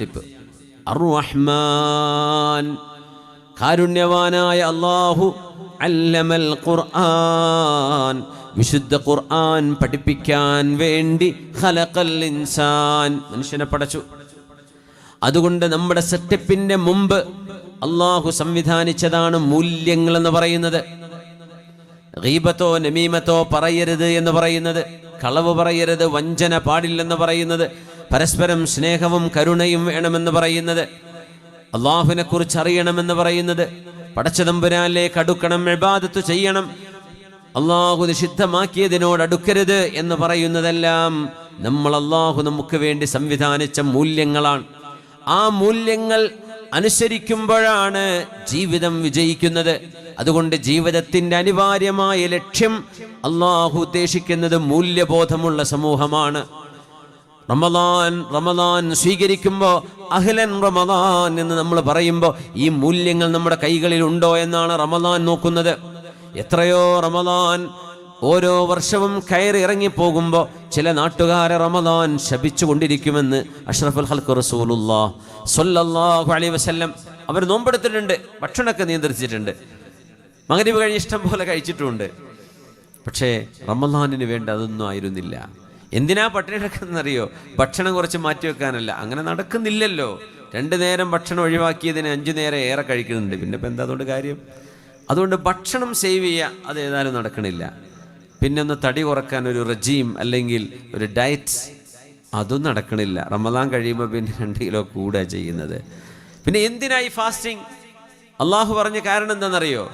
Tip. അറുഹ്മാൻ കാരുണ്യവാനായ അള്ളാഹു അല്ലമൽ ഖുർആൻ. വിശുദ്ധ ഖുർആൻ പഠിപ്പിക്കാൻ വേണ്ടി ഖലഖൽ ഇൻസാൻ. മനുഷ്യനെ പടച്ചു. അതുകൊണ്ട് നമ്മുടെ സെറ്റപ്പിന്റെ മുമ്പ് അള്ളാഹു സംവിധാനിച്ചതാണ് മൂല്യങ്ങൾ എന്ന് പറയുന്നത്. ഗീബത്തോ നമീമത്തോ പറയരുത് എന്ന് പറയുന്നത്. കളവ് പറയരുത് വഞ്ചന പാടില്ലെന്ന് പറയുന്നത്. പരസ്പരം സ്നേഹവും കരുണയും വേണമെന്ന് പറയുന്നത്. അള്ളാഹുവിനെ കുറിച്ച് അറിയണമെന്ന് പറയുന്നത്. പടച്ചതമ്പുരാനിലേക്ക് അടുക്കണം എബാദത്ത് ചെയ്യണം. അള്ളാഹു നിഷിദ്ധമാക്കിയതിനോട് അടുക്കരുത് എന്ന് പറയുന്നതെല്ലാം നമ്മൾ അള്ളാഹു നമുക്ക് വേണ്ടി സംവിധാനിച്ച മൂല്യങ്ങളാണ്. ആ മൂല്യങ്ങൾ അനുസരിക്കുമ്പോഴാണ് ജീവിതം വിജയിക്കുന്നത്. അതുകൊണ്ട് ജീവിതത്തിന്റെ അനിവാര്യമായ ലക്ഷ്യം അള്ളാഹു ഉദ്ദേശിക്കുന്നത് മൂല്യബോധമുള്ള സമൂഹമാണ്. റമദാൻ റമദാൻ സ്വീകരിക്കുമ്പോൾ അഹ്ലൻ റമദാൻ എന്ന് നമ്മൾ പറയുമ്പോൾ ഈ മൂല്യങ്ങൾ നമ്മുടെ കൈകളിൽ ഉണ്ടോ എന്നാണ് റമദാൻ നോക്കുന്നത്. എത്രയോ റമദാൻ ഓരോ വർഷവും കയറി ഇറങ്ങി പോകുമ്പോൾ ചില നാട്ടുകാരെ റമദാൻ ശപിച്ചുകൊണ്ടിരിക്കുമെന്ന് അഷ്റഫുൽ ഹൽക്ക് റസൂലുല്ലാ സൊല്ലാഹു അലൈ വസല്ലം അവർ നോമ്പെടുത്തിട്ടുണ്ട് ഭക്ഷണമൊക്കെ നിയന്ത്രിച്ചിട്ടുണ്ട്. മകരീവ് കഴിഞ്ഞ് ഇഷ്ടം പോലെ കഴിച്ചിട്ടുമുണ്ട് പക്ഷേ റമദാനിന് വേണ്ട അതൊന്നും ആയിരുന്നില്ല. എന്തിനാ പട്ടിണി കിടക്കുന്നറിയോ ഭക്ഷണം കുറച്ച് മാറ്റി വെക്കാനല്ല. അങ്ങനെ നടക്കുന്നില്ലല്ലോ. രണ്ടു നേരം ഭക്ഷണം ഒഴിവാക്കിയതിന് അഞ്ചു നേരം ഏറെ കഴിക്കുന്നുണ്ട്. പിന്നെ ഇപ്പം എന്താ അതുകൊണ്ട് കാര്യം? അതുകൊണ്ട് ഭക്ഷണം സേവ് ചെയ്യുക അത് ഏതായാലും നടക്കണില്ല. പിന്നെ ഒന്ന് തടി കുറയ്ക്കാൻ ഒരു റജീം അല്ലെങ്കിൽ ഒരു ഡയറ്റ് അതും നടക്കണില്ല. റമദാൻ കഴിയുമ്പോൾ പിന്നെ രണ്ട് കിലോ കൂടുക ചെയ്യുന്നത്. പിന്നെ എന്തിനായി ഫാസ്റ്റിംഗ് അള്ളാഹു പറഞ്ഞ കാരണം എന്താണെന്നറിയോ?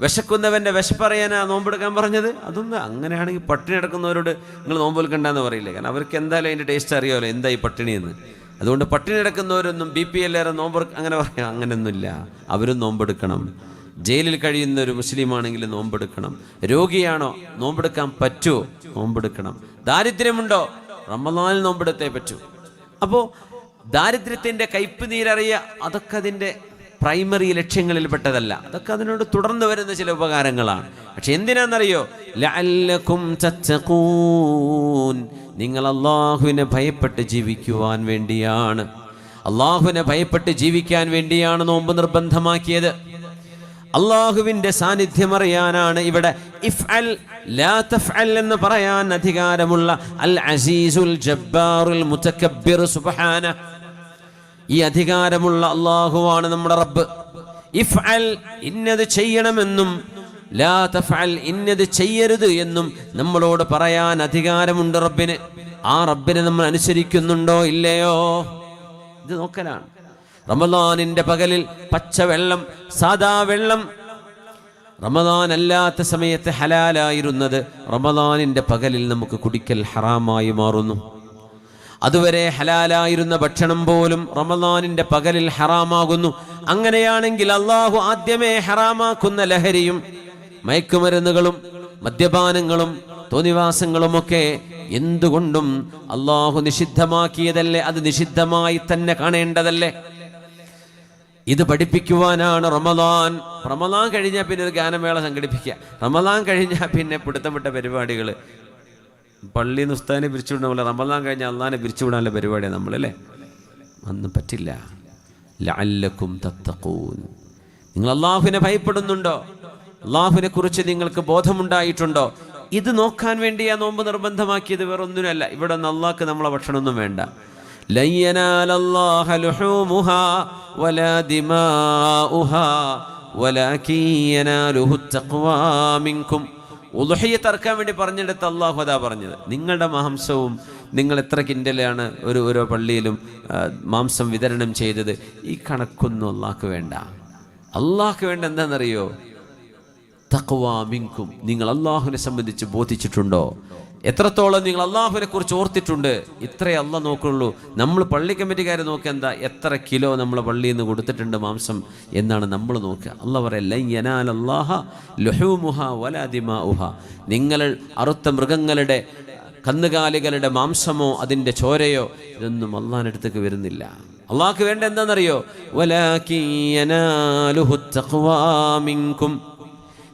വിശക്കുന്നവന്റെ വിശപ്പറിയാനാ നോമ്പെടുക്കാൻ പറഞ്ഞത്? അതൊന്നും അങ്ങനെയാണെങ്കിൽ പട്ടിണി എടുക്കുന്നവരോട് നിങ്ങൾ നോമ്പ് നോമ്പെടുക്കണ്ടെന്ന് പറയില്ല? കാരണം അവർക്ക് എന്തായാലും അതിന്റെ ടേസ്റ്റ് അറിയാമല്ലോ എന്താ ഈ പട്ടിണി എന്ന് അതുകൊണ്ട് പട്ടിണി എടുക്കുന്നവരൊന്നും ബി പി എല്ലാവരും നോമ്പ് അങ്ങനെ പറയാം അങ്ങനെയൊന്നുമില്ല അവരും നോമ്പെടുക്കണം. ജയിലിൽ കഴിയുന്ന ഒരു മുസ്ലിം ആണെങ്കിൽ നോമ്പെടുക്കണം. രോഗിയാണോ നോമ്പെടുക്കാൻ പറ്റുമോ നോമ്പെടുക്കണം. ദാരിദ്ര്യമുണ്ടോ? റമദാനിൽ നോമ്പെടുത്തേ പറ്റൂ. അപ്പോൾ ദാരിദ്ര്യത്തിന്റെ കയ്പ് നീരറിയ അതൊക്കെ അതിന്റെ പ്രൈമറി ലക്ഷ്യങ്ങളിൽ പെട്ടതല്ല അതൊക്കെ അതിനോട് തുടർന്ന് വരുന്ന ചില ഉപകാരങ്ങളാണ്. പക്ഷെ എന്തിനാണെന്നറിയോ നിങ്ങൾ അള്ളാഹുവിനെ ഭയപ്പെട്ട് ജീവിക്കുവാൻ വേണ്ടിയാണ്. അള്ളാഹുവിനെ ഭയപ്പെട്ട് ജീവിക്കാൻ വേണ്ടിയാണ് നോമ്പ് നിർബന്ധമാക്കിയത്. അള്ളാഹുവിന്റെ സാന്നിധ്യം അറിയാനാണ് ഇവിടെ ഇഫ് അൽ ലാ തഫ്അൽ എന്ന് പറയാൻ അധികാരമുള്ള അൽ അസീസുൽ ജബ്ബാറുൽ മുതക്കബ്ബിർ സുബ്ഹാന ഈ അധികാരമുള്ള അള്ളാഹുവാണ് നമ്മുടെ റബ്ബ്. ഇഫ് അൽ ഇന്നത് ചെയ്യണമെന്നും ലാ തഫ്അൽ ഇന്നത് ചെയ്യരുത് എന്നും നമ്മളോട് പറയാൻ അധികാരമുണ്ട് റബ്ബിന്. ആ റബ്ബിനെ നമ്മൾ അനുസരിക്കുന്നുണ്ടോ ഇല്ലയോ? ഇത് നോക്കലാണ്. റമദാനിന്റെ പകലിൽ പച്ചവെള്ളം സാദാ വെള്ളം റമദാൻ അല്ലാത്ത സമയത്ത് ഹലാലായിരുന്നത് റമദാനിന്റെ പകലിൽ നമുക്ക് കുടിക്കൽ ഹറാമായി മാറുന്നു. അതുവരെ ഹലാലായിരുന്ന ഭക്ഷണം പോലും റമദാനിന്റെ പകലിൽ ഹറാമാകുന്നു. അങ്ങനെയാണെങ്കിൽ അള്ളാഹു ആദ്യമേ ഹറാമാക്കുന്ന ലഹരിയും മയക്കുമരുന്നുകളും മദ്യപാനങ്ങളും തോന്നിവാസങ്ങളുമൊക്കെ എന്തുകൊണ്ടും അള്ളാഹു നിഷിദ്ധമാക്കിയതല്ലേ? അത് നിഷിദ്ധമായി തന്നെ കാണേണ്ടതല്ലേ? ഇത് പഠിപ്പിക്കുവാനാണ് റമദാൻ. റമദാൻ കഴിഞ്ഞാൽ പിന്നെ ഒരു ഗാനമേള സംഘടിപ്പിക്കുക. റമദാൻ കഴിഞ്ഞാൽ പിന്നെ പിടുത്തം വിട്ട പരിപാടികൾ നിന്ന് ഉസ്താദിനെ പിരിച്ചുവിടുന്ന പോലെ റമദാൻ കഴിഞ്ഞാൽ അള്ളാഹിനെ പിരിച്ചുവിടാനുള്ള പരിപാടിയാണ് നമ്മളല്ലേ? അന്ന് പറ്റില്ല. ലഅല്ലക്കും തത്തഖൂൻ. നിങ്ങൾ അള്ളാഹുവിനെ ഭയപ്പെടുന്നുണ്ടോ? അള്ളാഹുവിനെ കുറിച്ച് നിങ്ങൾക്ക് ബോധമുണ്ടായിട്ടുണ്ടോ? ഇത് നോക്കാൻ വേണ്ടിയാ നോമ്പ് നിർബന്ധമാക്കിയത് വേറൊന്നിനല്ല ഇവിടെ നിന്ന് അള്ളാഹ്ക്ക് നമ്മളെ ഭക്ഷണമൊന്നും വേണ്ട. ലൻ ഉദുഹയെ തറക്കാൻ വേണ്ടി പറഞ്ഞെടുത്ത് അള്ളാഹു അതാ പറഞ്ഞത്. നിങ്ങളുടെ മാംസവും നിങ്ങൾ എത്ര കിൻഡലാണ് ഒരു ഓരോ പള്ളിയിലും മാംസം വിതരണം ചെയ്തത്? ഈ കണക്കൊന്നും അള്ളാഹ്ക്ക് വേണ്ട. അള്ളാഹ്ക്ക് വേണ്ട എന്താണെന്നറിയോ തക്വാ മിങ്കും നിങ്ങൾ അള്ളാഹുവിനെ സംബന്ധിച്ച് ബോധിച്ചിട്ടുണ്ടോ? എത്രത്തോളം നിങ്ങൾ അള്ളാഹുവിനെ കുറിച്ച് ഓർത്തിട്ടുണ്ട്? ഇത്രേ അല്ല നോക്കുള്ളൂ. നമ്മൾ പള്ളി കമ്മിറ്റിക്കാരെ നോക്കുക എന്താ? എത്ര കിലോ നമ്മൾ പള്ളിയിൽ നിന്ന് കൊടുത്തിട്ടുണ്ട് മാംസം എന്നാണ് നമ്മൾ നോക്കുക. അല്ല പറയാ നിങ്ങൾ അറുത്ത മൃഗങ്ങളുടെ കന്നുകാലികളുടെ മാംസമോ അതിന്റെ ചോരയോ ഇതൊന്നും അള്ളാഹിനടുത്തേക്ക് വരുന്നില്ല. അള്ളാഹ്ക്ക് വേണ്ട എന്താണെന്നറിയോ?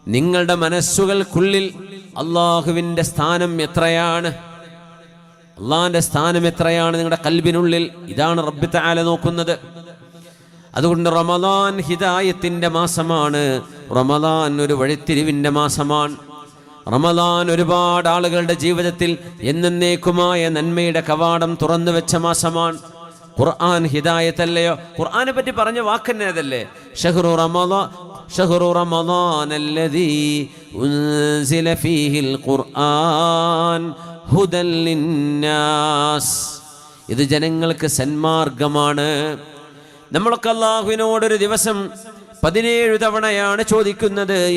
നിങ്ങളുടെ മനസ്സുകൾക്കുള്ളിൽ അള്ളാഹുവിന്റെ സ്ഥാനം എത്രയാണ്? അള്ളാഹിന്റെ സ്ഥാനം എത്രയാണ് നിങ്ങളുടെ കൽബിനുള്ളിൽ? ഇതാണ് റബ്ബി താല നോക്കുന്നത്. അതുകൊണ്ട് റമദാൻ ഹിദായത്തിന്റെ മാസമാണ്. റമദാൻ ഒരു വഴിത്തിരിവിന്റെ മാസമാണ്. റമദാൻ ഒരുപാട് ആളുകളുടെ ജീവിതത്തിൽ എന്നേക്കുമായ നന്മയുടെ കവാടം തുറന്നു വെച്ച മാസമാണ്. ഖുർആൻ ഹിദായത്തല്ലയോ? ഖുർആനെ പറ്റി പറഞ്ഞ വാക്കന്നെ അതല്ലേ ഷഹ്റു റമദാൻ ഷഹ്റു റമദാൻ അല്ലദീ ഉൻസില ഫീഹിൽ ഖുർആൻ ഹുദൻ ലിന്നാസ്. ഇത് ജനങ്ങൾക്ക് സന്മാർഗമാണ്. നമ്മളൊക്കെ അള്ളാഹുവിനോടൊരു ദിവസം പതിനേഴ് തവണയാണ് ചോദിക്കുന്നത്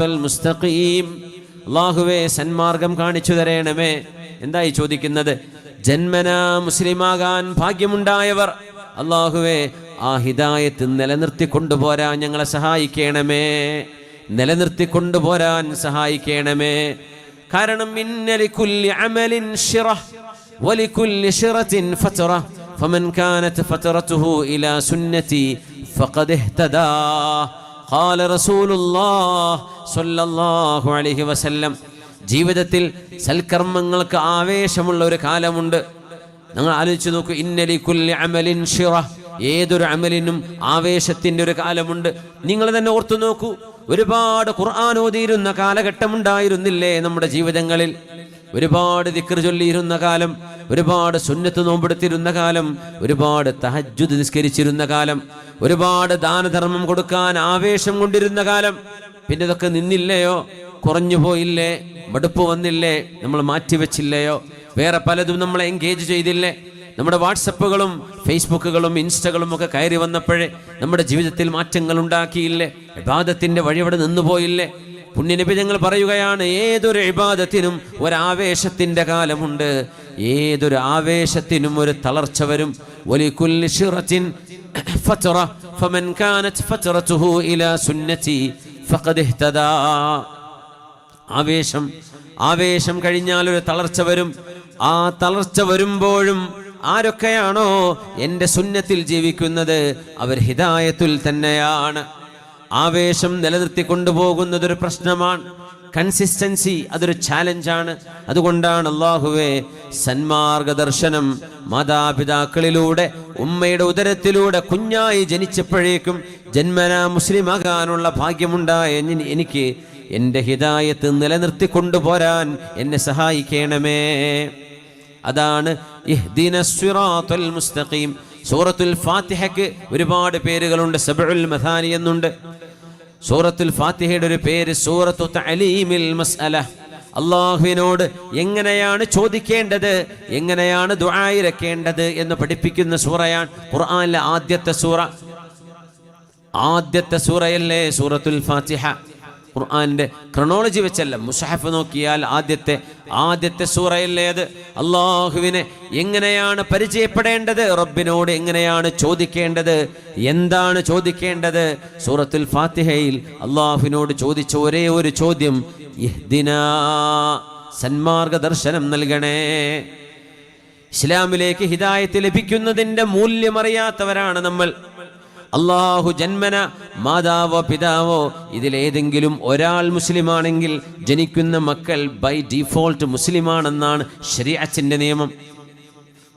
മുസ്തഖീം. അള്ളാഹുവേ സന്മാർഗം കാണിച്ചു തരേണമേ. എന്തായി ചോദിക്കുന്നത്? ജന്മന മുസ്ലിമാകാൻ ഭാഗ്യമുണ്ടായവർ. അള്ളാഹുവേ ആ ഹിദായത്ത് നിലനിർത്തി കൊണ്ടുപോരാൻ ഞങ്ങളെ സഹായിക്കണമേ നിലനിർത്തി കൊണ്ടുപോരാൻ സഹായിക്കണമേ കാരണം ഇന്നലിക്കുല്ലി അമലിൻ ഷിറഹ് ولكل شرة فترة فمن كانت فترته إلى سنتي فقد اهتدى قال رسول الله صلى الله عليه وسلم ജീവിതത്തിൽ സൽക്കർമ്മങ്ങൾക്ക് ആവേശമുള്ള ഒരു കാലമുണ്ട് നിങ്ങൾ ആലോചിച്ച് നോക്കൂ ഇന്നലി കുല്ലി അമലിൻ ഷിറ ഏതൊരു അമലിനും ആവേശത്തിന്റെ ഒരു കാലമുണ്ട്. നിങ്ങൾ തന്നെ ഓർത്തു നോക്കൂ ഒരുപാട് ഖുർആൻ ഓതിയിരുന്ന കാലഘട്ടം ഉണ്ടായിരുന്നില്ലേ നമ്മുടെ ജീവിതങ്ങളിൽ? ഒരുപാട് ദിക്ർ ചൊല്ലിയിരുന്ന കാലം ഒരുപാട് സുന്നത്ത് നോമ്പെടുത്തിരുന്ന കാലം ഒരുപാട് തഹജ്ജുദ് നിസ്കരിച്ചിരുന്ന കാലം ഒരുപാട് ദാനധർമ്മം കൊടുക്കാൻ ആവേശം കൊണ്ടിരുന്ന കാലം. പിന്നെ ഇതൊക്കെ നിന്നില്ലയോ? കുറഞ്ഞു പോയില്ലേ? മടുപ്പ് വന്നില്ലേ? നമ്മൾ മാറ്റിവെച്ചില്ലയോ? വേറെ പലതും നമ്മളെ എൻഗേജ് ചെയ്തില്ലേ? നമ്മുടെ വാട്സപ്പുകളും ഫേസ്ബുക്കുകളും ഇൻസ്റ്റകളും ഒക്കെ കയറി വന്നപ്പോഴേ നമ്മുടെ ജീവിതത്തിൽ മാറ്റങ്ങൾ ഉണ്ടാക്കിയില്ലേ? വിവാദത്തിന്റെ വഴി അവിടെ നിന്നുപോയില്ലേ പുണ്യനബി ഞങ്ങൾ പറയുകയാണ് ഏതൊരു വിവാദത്തിനും ഒരാവേശത്തിന്റെ കാലമുണ്ട്. ഏതൊരു ആവേശത്തിനും ഒരു തളർച്ച വരും. വലിക്കുല്ലി ഷിറത്തിൻ ഫമൻ കാനത് ഫത്റതുഹു ഇലാ സുന്നതി ഫഖദ് ഇഹ്തദാ. ആവേശം ആവേശം കഴിഞ്ഞാൽ ഒരു തളർച്ച വരും. ആ തളർച്ച വരുമ്പോഴും ആരൊക്കെയാണോ എന്റെ സുന്നത്തിൽ ജീവിക്കുന്നത്? അവർ ഹിതായത്തിൽ തന്നെയാണ്. ആവേശം നിലനിർത്തി കൊണ്ടുപോകുന്നതൊരു പ്രശ്നമാണ്. കൺസിസ്റ്റൻസി അതൊരു ചാലഞ്ചാണ്. അതുകൊണ്ടാണ് അള്ളാഹുവെ സന്മാർഗ ദർശനം മാതാപിതാക്കളിലൂടെ ഉമ്മയുടെ ഉദരത്തിലൂടെ കുഞ്ഞായി ജനിച്ചപ്പോഴേക്കും ജന്മന മുസ്ലിമാകാനുള്ള ഭാഗ്യമുണ്ടായ എനി- എനിക്ക് എന്റെ ഹിതായത്ത് നിലനിർത്തി കൊണ്ടുപോരാൻ എന്നെ സഹായിക്കണമേ. അതാണ് മുസ്തഖീം. സൂറത്തുൽ ഫാത്തിഹയ്ക്ക് ഒരുപാട് പേരുകളുണ്ട്. സബുൽ മഥാനി എന്നുണ്ട്. സൂറത്തുൽ ഫാത്തിഹയുടെ ഒരു പേര് സൂറത്തു തലീമിൽ മസ്അല. അള്ളാഹുവിനോട് എങ്ങനെയാണ് ചോദിക്കേണ്ടത്? എങ്ങനെയാണ് ദുആയിരക്കേണ്ടത് എന്ന് പഠിപ്പിക്കുന്ന സൂറയാണ് ഖുർആനിലെ ആദ്യത്തെ സൂറ. ആദ്യത്തെ സൂറയല്ലേ സൂറത്തുൽ ഫാത്തിഹ. ഖുർആന്റെ ക്രൊണോളജി വെച്ചല്ല. മുസഹഫ് നോക്കിയാൽ ആദ്യത്തെ ആദ്യത്തെ സൂറയല്ലേ അത്? അള്ളാഹുവിനെ എങ്ങനെയാണ് പരിചയപ്പെടേണ്ടത്? റബ്ബിനോട് എങ്ങനെയാണ് ചോദിക്കേണ്ടത്? എന്താണ് ചോദിക്കേണ്ടത്? സൂറത്തുൽ ഫാത്തിഹയിൽ അള്ളാഹുവിനോട് ചോദിച്ച ഒരേ ഒരു ചോദ്യം സന്മാർഗ ദർശനം നൽകണേ. ഇസ്ലാമിലേക്ക് ഹിദായത്ത് ലഭിക്കുന്നതിന്റെ മൂല്യമറിയാത്തവരാണ് നമ്മൾ. അള്ളാഹു ജന്മന മാതാവോ പിതാവോ ഇതിലേതെങ്കിലും ഒരാൾ മുസ്ലിമാണെങ്കിൽ ജനിക്കുന്ന മക്കൾ ബൈ ഡിഫോൾട്ട് മുസ്ലിമാണെന്നാണ് ശരിയാച്ചിന്റെ നിയമം.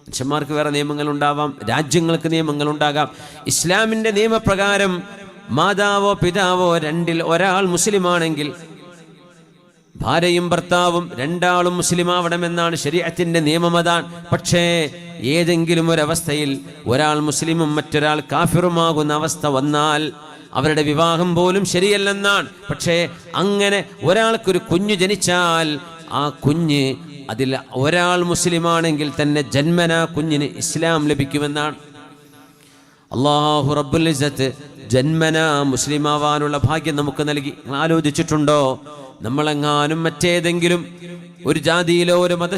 മനുഷ്യന്മാർക്ക് വേറെ നിയമങ്ങൾ ഉണ്ടാവാം രാജ്യങ്ങൾക്ക് നിയമങ്ങൾ ഉണ്ടാകാം ഇസ്ലാമിന്റെ നിയമപ്രകാരം മാതാവോ പിതാവോ രണ്ടിൽ ഒരാൾ മുസ്ലിമാണെങ്കിൽ ഭാര്യയും ഭർത്താവും രണ്ടാളും മുസ്ലിമാവണമെന്നാണ് ശരീരത്തിന്റെ നിയമം അതാണ് പക്ഷേ ഏതെങ്കിലും ഒരവസ്ഥയിൽ ഒരാൾ മുസ്ലിമും മറ്റൊരാൾ കാഫിറുമാകുന്ന അവസ്ഥ വന്നാൽ അവരുടെ വിവാഹം പോലും ശരിയല്ലെന്നാണ്. പക്ഷേ അങ്ങനെ ഒരാൾക്കൊരു കുഞ്ഞു ജനിച്ചാൽ ആ കുഞ്ഞ് അതിൽ ഒരാൾ മുസ്ലിമാണെങ്കിൽ തന്നെ ജന്മന കുഞ്ഞിന് ഇസ്ലാം ലഭിക്കുമെന്നാണ്. അള്ളാഹു റബ്ബുൽ ജന്മന മുസ്ലിമാവാനുള്ള ഭാഗ്യം നമുക്ക് നൽകി. ആലോചിച്ചിട്ടുണ്ടോ? നമ്മളെങ്ങാനും മറ്റേതെങ്കിലും ഒരു ജാതിയിലോ ഒരു മത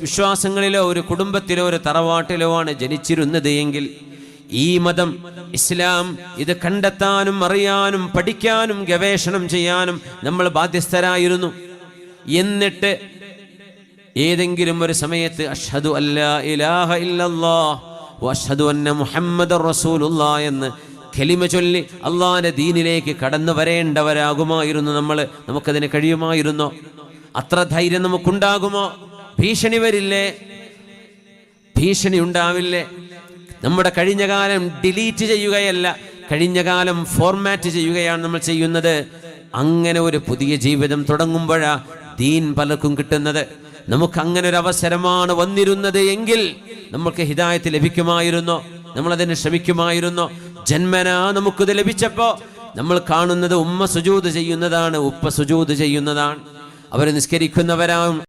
വിശ്വാസങ്ങളിലോ ഒരു കുടുംബത്തിലോ ഒരു തറവാട്ടിലോ ആണ് ജനിച്ചിരുന്നത് എങ്കിൽ ഈ മതം ഇസ്ലാം ഇത് കണ്ടെത്താനും അറിയാനും പഠിക്കാനും ഗവേഷണം ചെയ്യാനും നമ്മൾ ബാധ്യസ്ഥരായിരുന്നു. എന്നിട്ട് ഏതെങ്കിലും ഒരു സമയത്ത് അഷ്ഹദു അല്ലാ ഇലാഹ ഇല്ലല്ലാഹ് വഅഷ്ഹദു അന്ന മുഹമ്മദ് റസൂലുള്ള എന്ന് കലിമ ചൊല്ലി അള്ളാന്റെ ദീനിലേക്ക് കടന്നു വരേണ്ടവരാകുമായിരുന്നു നമ്മൾ. നമുക്കതിന് കഴിയുമായിരുന്നു? അത്ര ധൈര്യം നമുക്കുണ്ടാകുമോ? ഭീഷണി വരില്ലേ? ഭീഷണി ഉണ്ടാവില്ലേ? നമ്മുടെ കഴിഞ്ഞ കാലം ഡിലീറ്റ് ചെയ്യുകയല്ല കഴിഞ്ഞ കാലം ഫോർമാറ്റ് ചെയ്യുകയാണ് നമ്മൾ ചെയ്യുന്നത്. അങ്ങനെ ഒരു പുതിയ ജീവിതം തുടങ്ങുമ്പോഴാ ദീൻ പലർക്കും കിട്ടുന്നത്. നമുക്ക് അങ്ങനെ ഒരു അവസരമാണ് വന്നിരുന്നത് എങ്കിൽ നമുക്ക് ഹിദായത്ത് ലഭിക്കുമായിരുന്നോ? നമ്മൾ അതിന് ശ്രമിക്കുമായിരുന്നോ? ജന്മനാ നമുക്കിത് ലഭിച്ചപ്പോ നമ്മൾ കാണുന്നത് ഉമ്മ സുജൂത് ചെയ്യുന്നതാണ് ഉപ്പ സുജൂത് ചെയ്യുന്നതാണ്. അവർ നിസ്കരിക്കുന്നവരാണ്